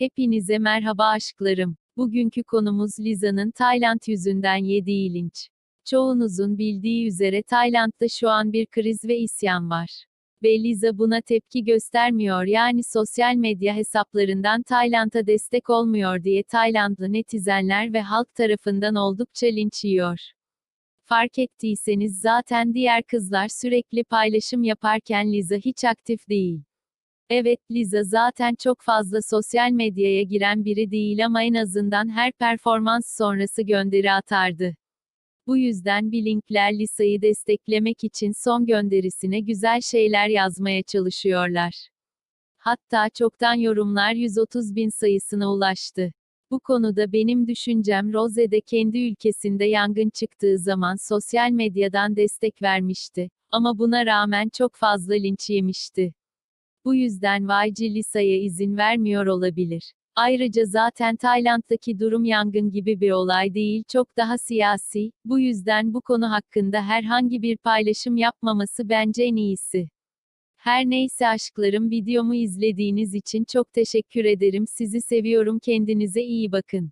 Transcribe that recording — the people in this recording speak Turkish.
Hepinize merhaba aşklarım. Bugünkü konumuz Liza'nın Tayland yüzünden yediği linç. Çoğunuzun bildiği üzere Tayland'da şu an bir kriz ve isyan var. Ve Liza buna tepki göstermiyor yani sosyal medya hesaplarından Tayland'a destek olmuyor diye Taylandlı netizenler ve halk tarafından oldukça linç yiyor. Fark ettiyseniz zaten diğer kızlar sürekli paylaşım yaparken Liza hiç aktif değil. Evet, Liza zaten çok fazla sosyal medyaya giren biri değil ama en azından her performans sonrası gönderi atardı. Bu yüzden Blinkler Lisa'yı desteklemek için son gönderisine güzel şeyler yazmaya çalışıyorlar. Hatta çoktan yorumlar 130 bin sayısına ulaştı. Bu konuda benim düşüncem Rose de kendi ülkesinde yangın çıktığı zaman sosyal medyadan destek vermişti. Ama buna rağmen çok fazla linç yemişti. Bu yüzden YG Lisa'ya izin vermiyor olabilir. Ayrıca zaten Tayland'daki durum yangın gibi bir olay değil çok daha siyasi, bu yüzden bu konu hakkında herhangi bir paylaşım yapmaması bence en iyisi. Her neyse aşklarım videomu izlediğiniz için çok teşekkür ederim sizi seviyorum kendinize iyi bakın.